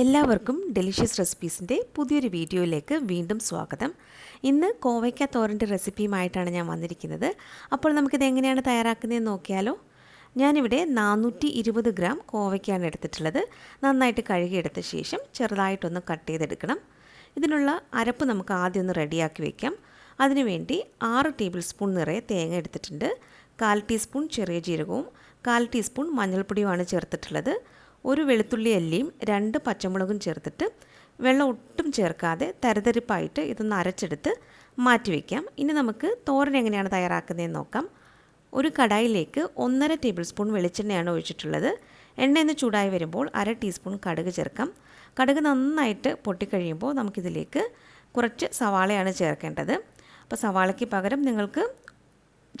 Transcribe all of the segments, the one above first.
എല്ലാവർക്കും ഡെലിഷ്യസ് റെസിപ്പീസിന്റെ പുതിയൊരു വീഡിയോയിലേക്ക് വീണ്ടും സ്വാഗതം. ഇന്ന് കോവയ്ക്ക തോരന്റെ റെസിപ്പിയുമായിട്ടാണ് ഞാൻ വന്നിരിക്കുന്നത്. അപ്പോൾ നമുക്കിത് എങ്ങനെയാണ് തയ്യാറാക്കുന്നതെന്ന് നോക്കിയാലോ? ഞാനിവിടെ നാനൂറ്റി ഇരുപത് ഗ്രാം കോവയ്ക്കാണ് എടുത്തിട്ടുള്ളത്. നന്നായിട്ട് കഴുകിയെടുത്ത ശേഷം ചെറുതായിട്ടൊന്ന് കട്ട് ചെയ്തെടുക്കണം. ഇതിനുള്ള അരപ്പ് നമുക്ക് ആദ്യം ഒന്ന് റെഡിയാക്കി വയ്ക്കാം അതിനുവേണ്ടി ആറ് ടേബിൾ സ്പൂൺ നിറയെ തേങ്ങ എടുത്തിട്ടുണ്ട്. കാൽ ടീസ്പൂൺ ചെറിയ ജീരകവും കാൽ ടീസ്പൂൺ മഞ്ഞൾപ്പൊടിയുമാണ് ചേർത്തിട്ടുള്ളത്. ഒരു വെളുത്തുള്ളി അല്ലിയും രണ്ട് പച്ചമുളകും ചേർത്തിട്ട് വെള്ളം ഒട്ടും ചേർക്കാതെ തരതരിപ്പായിട്ട് ഇതൊന്ന് അരച്ചെടുത്ത് മാറ്റി വയ്ക്കാം ഇനി നമുക്ക് തോരൻ എങ്ങനെയാണ് തയ്യാറാക്കുന്നതെന്ന് നോക്കാം. ഒരു കടായിലേക്ക് ഒന്നര ടേബിൾ സ്പൂൺ വെളിച്ചെണ്ണയാണ് ഒഴിച്ചിട്ടുള്ളത്. എണ്ണ ഒന്ന് ചൂടായി വരുമ്പോൾ അര ടീസ്പൂൺ കടുക് ചേർക്കാം. കടുക് നന്നായിട്ട് പൊട്ടിക്കഴിയുമ്പോൾ നമുക്കിതിലേക്ക് കുറച്ച് സവാളയാണ് ചേർക്കേണ്ടത്. അപ്പോൾ സവാളയ്ക്ക് പകരം നിങ്ങൾക്ക്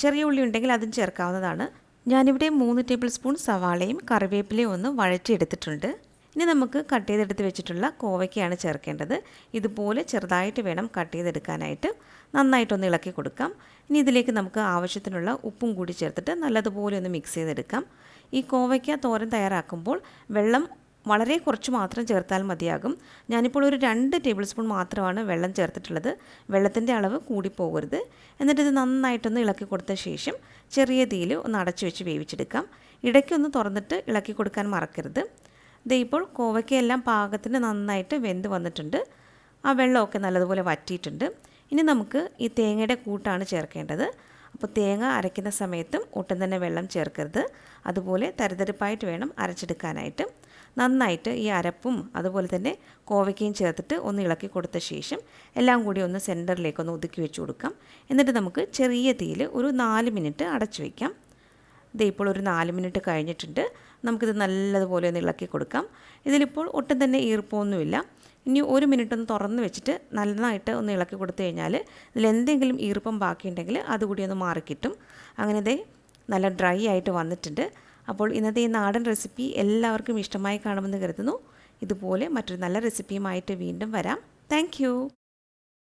ചെറിയ ഉള്ളി ഉണ്ടെങ്കിൽ അതും ചേർക്കാവുന്നതാണ്. ഞാനിവിടെ മൂന്ന് ടേബിൾ സ്പൂൺ സവാളയും കറിവേപ്പിലയും ഒന്ന് വഴറ്റിയെടുത്തിട്ടുണ്ട്. ഇനി നമുക്ക് കട്ട് ചെയ്തെടുത്ത് വെച്ചിട്ടുള്ള കോവയ്ക്കാണ് ചേർക്കേണ്ടത്. ഇതുപോലെ ചെറുതായിട്ട് വേണം കട്ട് ചെയ്തെടുക്കാനായിട്ട്. നന്നായിട്ടൊന്ന് ഇളക്കി കൊടുക്കാം. ഇനി ഇതിലേക്ക് നമുക്ക് ആവശ്യത്തിനുള്ള ഉപ്പും കൂടി ചേർത്തിട്ട് നല്ലതുപോലെ ഒന്ന് മിക്സ് ചെയ്തെടുക്കാം. ഈ കോവയ്ക്ക തോരൻ തയ്യാറാക്കുമ്പോൾ വെള്ളം വളരെ കുറച്ച് മാത്രം ചേർത്താൽ മതിയാകും. ഞാനിപ്പോൾ ഒരു രണ്ട് ടേബിൾ സ്പൂൺ മാത്രമാണ് വെള്ളം ചേർത്തിട്ടുള്ളത്. വെള്ളത്തിന്റെ അളവ് കൂടിപ്പോകരുത്. എന്നിട്ട് ഇത് നന്നായിട്ടൊന്ന് ഇളക്കി കൊടുത്ത ശേഷം ചെറിയ തീയിൽ ഒന്ന് അടച്ചു വെച്ച് വേവിച്ചെടുക്കാം. ഇടയ്ക്കൊന്ന് തുറന്നിട്ട് ഇളക്കി കൊടുക്കാൻ മറക്കരുത്. ഇത് ഇപ്പോൾ കോവയ്ക്കയെല്ലാം പാകത്തിന് നന്നായിട്ട് വെന്ത് വന്നിട്ടുണ്ട്. ആ വെള്ളമൊക്കെ നല്ലതുപോലെ വറ്റിയിട്ടുണ്ട്. ഇനി നമുക്ക് ഈ തേങ്ങയുടെ കൂട്ടാണ് ചേർക്കേണ്ടത്. അപ്പോൾ തേങ്ങ അരയ്ക്കുന്ന സമയത്തും ഒട്ടും തന്നെ വെള്ളം ചേർക്കരുത്. അതുപോലെ തരിതരിപ്പായിട്ട് വേണം അരച്ചെടുക്കാനായിട്ട്. നന്നായിട്ട് ഈ അരപ്പും അതുപോലെ തന്നെ കോവയ്ക്കയും ചേർത്തിട്ട് ഒന്ന് ഇളക്കി കൊടുത്ത ശേഷം എല്ലാം കൂടി ഒന്ന് സെന്ററിലേക്ക് ഒന്ന് ഒതുക്കി വെച്ച് കൊടുക്കാം. എന്നിട്ട് നമുക്ക് ചെറിയ തീയിൽ ഒരു നാല് മിനിറ്റ് അടച്ചു വയ്ക്കാം ഇത് ഇപ്പോൾ ഒരു നാല് മിനിറ്റ് കഴിഞ്ഞിട്ടുണ്ട്. നമുക്കിത് നല്ലതുപോലെ ഒന്ന് ഇളക്കി കൊടുക്കാം. ഇതിലിപ്പോൾ ഒട്ടും തന്നെ ഈർപ്പമൊന്നുമില്ല. ഇനി ഒരു മിനിറ്റ് ഒന്ന് തുറന്ന് വെച്ചിട്ട് നന്നായിട്ട് ഒന്ന് ഇളക്കി കൊടുത്തു കഴിഞ്ഞാൽ ഇതിൽ എന്തെങ്കിലും ഈർപ്പം ബാക്കിയുണ്ടെങ്കിൽ അതുകൂടി ഒന്ന് മാറിക്കിട്ടും അങ്ങനെ ഇതേ നല്ല ഡ്രൈ ആയിട്ട് വന്നിട്ടുണ്ട്. അപ്പോൾ ഇന്നത്തെ ഈ നാടൻ റെസിപ്പി എല്ലാവർക്കും ഇഷ്ടമായി കാണുമെന്ന് കരുതുന്നു. ഇതുപോലെ മറ്റൊരു നല്ല റെസിപ്പിയുമായിട്ട് വീണ്ടും വരാം. താങ്ക്